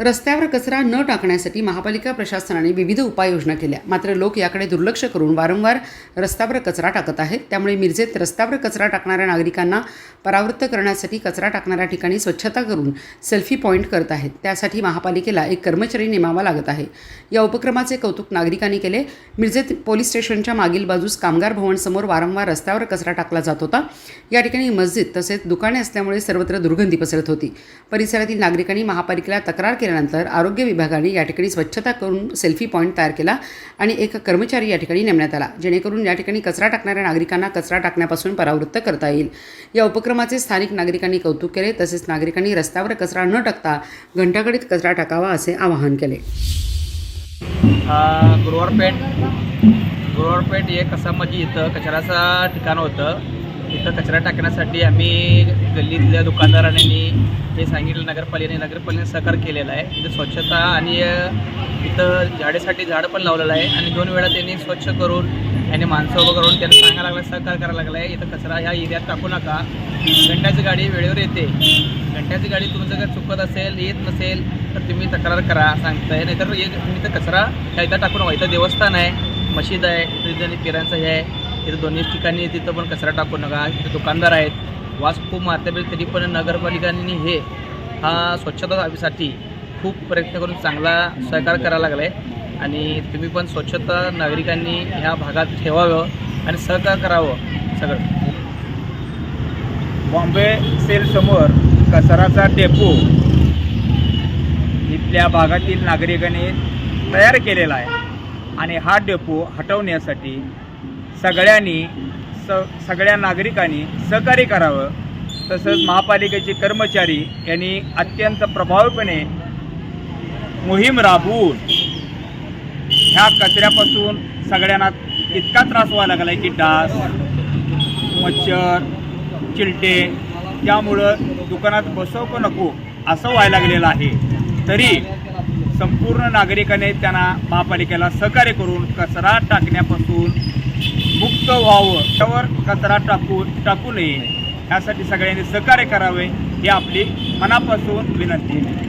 रस्त्यावर कचरा न टाकण्यासाठी महापालिका प्रशासनाने विविध उपाययोजना केल्या. मात्र लोक याकडे दुर्लक्ष करून वारंवार रस्त्यावर कचरा टाकत आहेत. त्यामुळे मिरजेत रस्त्यावर कचरा टाकणाऱ्या नागरिकांना परावृत्त करण्यासाठी कचरा टाकणाऱ्या ठिकाणी स्वच्छता करून सेल्फी पॉईंट करत आहेत. त्यासाठी महापालिकेला एक कर्मचारी नेमावा लागत आहे. या उपक्रमाचे कौतुक नागरिकांनी केले. मिरजेत पोलीस स्टेशनच्या मागील बाजूस कामगार भवनसमोर वारंवार रस्त्यावर कचरा टाकला जात होता. या ठिकाणी मस्जिद तसेच दुकाने असल्यामुळे सर्वत्र दुर्गंधी पसरत होती. परिसरातील नागरिकांनी महापालिकेला तक्रार केली. केल्यानंतर आरोग्य विभागाने या ठिकाणी स्वच्छता करून सेल्फी पॉईंट तयार केला आणि एक कर्मचारी या ठिकाणी नेमण्यात आला जेणेकरून या ठिकाणी कचरा टाकणाऱ्या नागरिकांना कचरा टाकण्यापासून परावृत्त करता येईल. या उपक्रमाचे स्थानिक नागरिकांनी कौतुक केले तसेच नागरिकांनी रस्त्यावर कचरा न टाकता घंटाकडीत कचरा टाकावा असे आवाहन केले. आ, गुरुवारपेठ गुरुवारपेठ हे म्हणजे इथं कचऱ्याचं ठिकाण होतं. इथं कचरा टाकण्यासाठी आम्ही गल्लीतल्या दुकानदारांनी हे सांगितलं नगरपालिकेने नगरपालिकेने सहकार केलेला आहे. इथं स्वच्छता आणि तिथं इथं झाडेसाठी झाडं पण लावलेलं आहे. आणि दोन वेळा त्यांनी स्वच्छ करून आणि माणसं उभं करून त्यांना सांगायला लागलं सहकार करायला लागला. आहे इथं कचरा ह्या एरियात टाकू नका. घंट्याची गाडी वेळेवर येते. घंट्याची गाडी तुमचं जर चुकत असेल येत नसेल तर तुम्ही तक्रार करा सांगताय. नाहीतर एक तुम्ही इथं कचरा ह्या इथं टाकू नका. इथं देवस्थान आहे मशीद आहे इथं आणि हे आहे इथं दोन्ही ठिकाणी तिथं पण कचरा टाकू नका. इथे दुकानदार आहेत. वास खूप मारते तरी पण नगरपालिकांनी हे हा स्वच्छतासाठी खूप प्रयत्न करून चांगला सहकार करायला लागला आहे आणि तुम्ही पण स्वच्छता नागरिकांनी ह्या भागात ठेवावं आणि सहकार करावं सगळं. बॉम्बे सेलसमोर कचराचा डेपो इथल्या भागातील नागरिकांनी तयार केलेला आहे. आणि हा डेपो हटवण्यासाठी सगळ्यांनी स सगळ्या नागरिकांनी सहकार्य करावं. तसंच महापालिकेचे कर्मचारी यांनी अत्यंत प्रभावीपणे मोहीम राबवून ह्या कचऱ्यापासून सगळ्यांना इतका त्रास व्हायला लागला आहे की डास मच्छर चिलटे त्यामुळं दुकानात बसव का नको असं व्हायला लागलेलं आहे. तरी संपूर्ण नागरिकाने त्यांना महापालिकेला सहकार्य करून कचरा टाकण्यापासून मुक्त व्हावं त्यावर कचरा टाकू टाकू नये. यासाठी सगळ्यांनी सहकार्य करावे ही आपली मनापासून विनंती आहे.